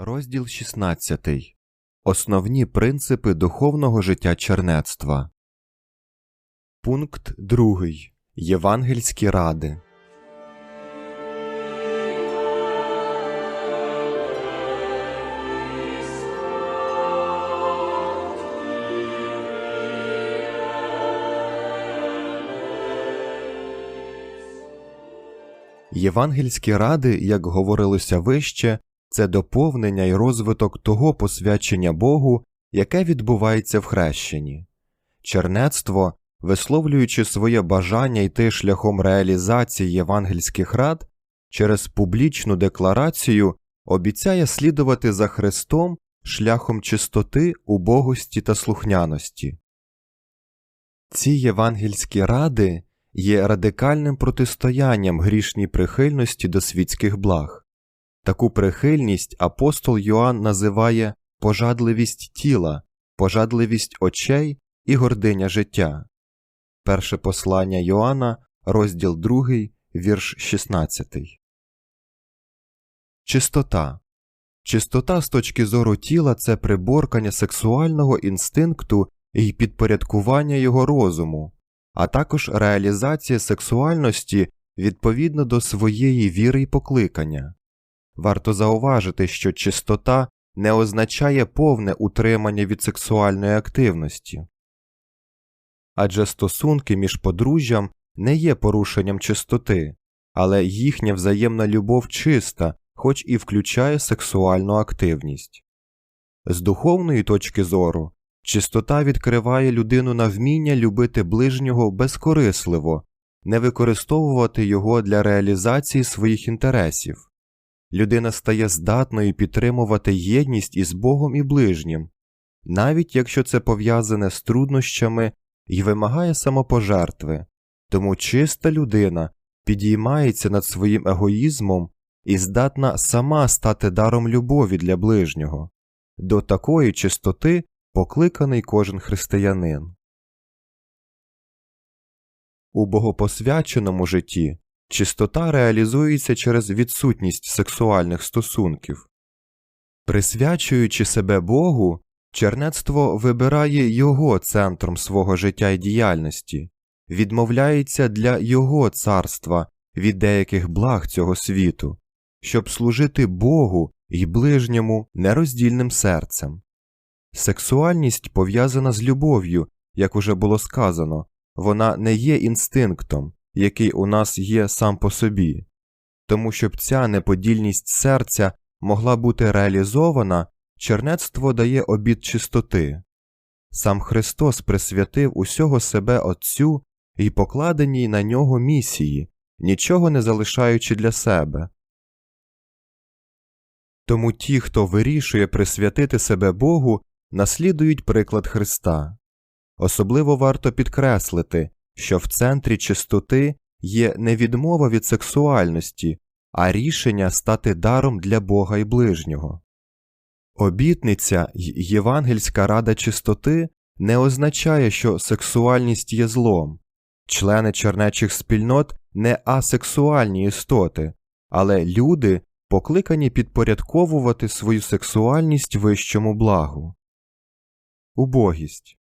Розділ 16. Основні принципи духовного життя чернецтва. Пункт 2. Євангельські ради. Євангельські ради, як говорилося вище, це доповнення і розвиток того посвячення Богу, яке відбувається в хрещенні. Чернецтво, висловлюючи своє бажання йти шляхом реалізації євангельських рад, через публічну декларацію обіцяє слідувати за Христом шляхом чистоти, убогості та слухняності. Ці євангельські ради є радикальним протистоянням грішній прихильності до світських благ. Таку прихильність апостол Йоанн називає пожадливість тіла, пожадливість очей і гординя життя. Перше послання Йоанна, розділ 2, вірш 16. Чистота. Чистота з точки зору тіла це приборкання сексуального інстинкту і підпорядкування його розуму, а також реалізація сексуальності відповідно до своєї віри й покликання. Варто зауважити, що чистота не означає повне утримання від сексуальної активності. Адже стосунки між подружжям не є порушенням чистоти, але їхня взаємна любов чиста, хоч і включає сексуальну активність. З духовної точки зору, чистота відкриває людину на вміння любити ближнього безкорисливо, не використовувати його для реалізації своїх інтересів людина стає здатною підтримувати єдність із Богом і ближнім, навіть якщо це пов'язане з труднощами і вимагає самопожертви, тому чиста людина підіймається над своїм егоїзмом і здатна сама стати даром любові для ближнього. До такої чистоти покликаний кожен християнин. У богопосвяченому житті Чистота реалізується через відсутність сексуальних стосунків. Присвячуючи себе Богу, чернецтво вибирає його центром свого життя і діяльності, відмовляється для його царства від деяких благ цього світу, щоб служити Богу і ближньому нероздільним серцем. Сексуальність пов'язана з любов'ю, як уже було сказано, вона не є інстинктом який у нас є сам по собі, тому щоб ця неподільність серця могла бути реалізована, чернецтво дає обід чистоти. Сам Христос присвятив усього себе Отцю і покладеній на нього місії, нічого не залишаючи для себе. Тому ті, хто вирішує присвятити себе Богу, наслідують приклад Христа. Особливо варто підкреслити, що в центрі чистоти є не відмова від сексуальності, а рішення стати даром для Бога і ближнього. Обітниця й євангельська рада чистоти не означає, що сексуальність є злом, члени чернечих спільнот не асексуальні істоти, але люди покликані підпорядковувати свою сексуальність вищому благу. Убогість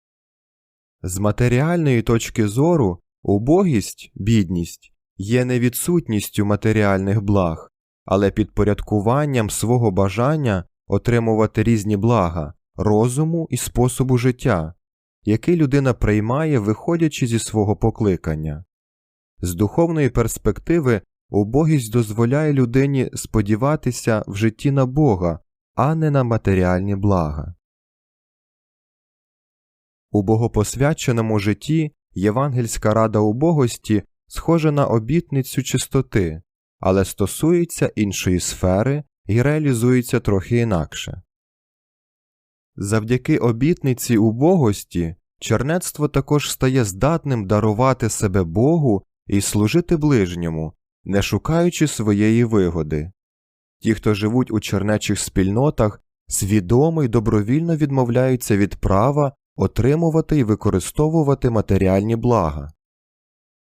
з матеріальної точки зору убогість, бідність є не відсутністю матеріальних благ, але підпорядкуванням свого бажання отримувати різні блага, розуму і способу життя, який людина приймає, виходячи зі свого покликання. З духовної перспективи убогість дозволяє людині сподіватися в житті на Бога, а не на матеріальні блага. У богопосвяченому житті євангельська рада убогості схожа на обітницю чистоти, але стосується іншої сфери і реалізується трохи інакше. Завдяки обітниці убогості чернецтво також стає здатним дарувати себе Богу і служити ближньому, не шукаючи своєї вигоди. Ті, хто живуть у чернечих спільнотах, свідомо й добровільно відмовляються від права отримувати і використовувати матеріальні блага,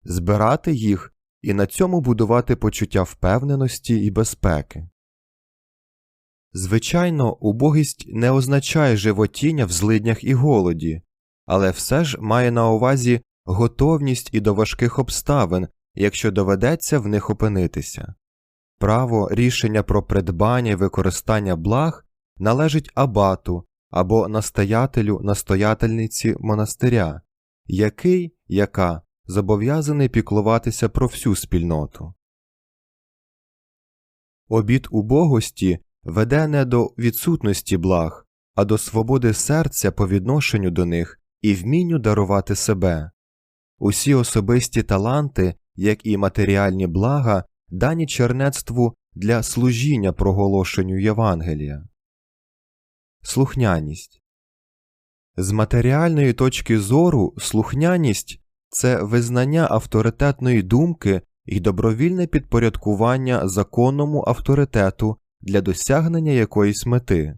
збирати їх і на цьому будувати почуття впевненості і безпеки. Звичайно, убогість не означає животіння в злиднях і голоді, але все ж має на увазі готовність і до важких обставин, якщо доведеться в них опинитися. Право рішення про придбання і використання благ належить абату або настоятелю настоятельниці монастиря, який, яка зобов'язаний піклуватися про всю спільноту. Обід убогості веде не до відсутності благ, а до свободи серця по відношенню до них і вмінню дарувати себе. Усі особисті таланти, як і матеріальні блага, дані чернецтву для служіння проголошенню Євангелія. Слухняність з матеріальної точки зору слухняність це визнання авторитетної думки і добровільне підпорядкування законному авторитету для досягнення якоїсь мети.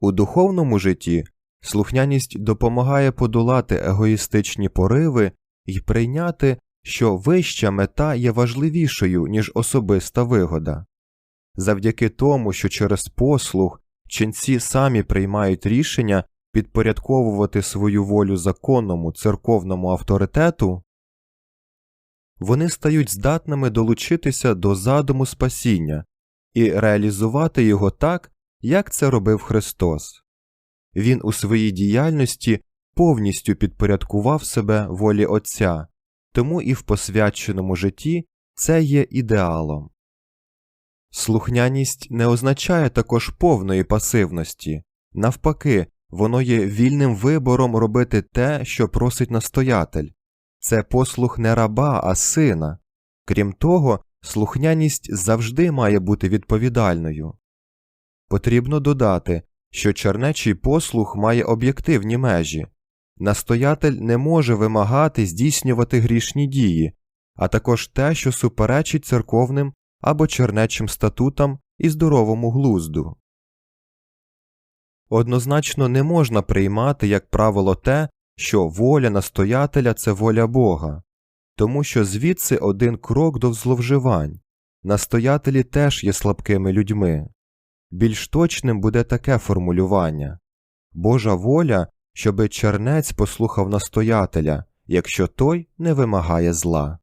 У духовному житті слухняність допомагає подолати егоїстичні пориви і прийняти, що вища мета є важливішою, ніж особиста вигода. Завдяки тому, що через послух ченці самі приймають рішення підпорядковувати свою волю законному церковному авторитету, вони стають здатними долучитися до задуму спасіння і реалізувати його так, як це робив Христос. Він у своїй діяльності повністю підпорядкував себе волі Отця, тому і в посвяченому житті це є ідеалом. Слухняність не означає також повної пасивності, навпаки, воно є вільним вибором робити те, що просить настоятель. Це послух не раба, а сина. Крім того, слухняність завжди має бути відповідальною. Потрібно додати, що чернечий послух має об'єктивні межі. Настоятель не може вимагати здійснювати грішні дії, а також те, що суперечить церковним або чернечим статутам і здоровому глузду. Однозначно не можна приймати як правило те, що воля настоятеля це воля Бога, тому що звідси один крок до зловживань. Настоятелі теж є слабкими людьми. Більш точним буде таке формулювання Божа воля, щоби чернець послухав настоятеля, якщо той не вимагає зла.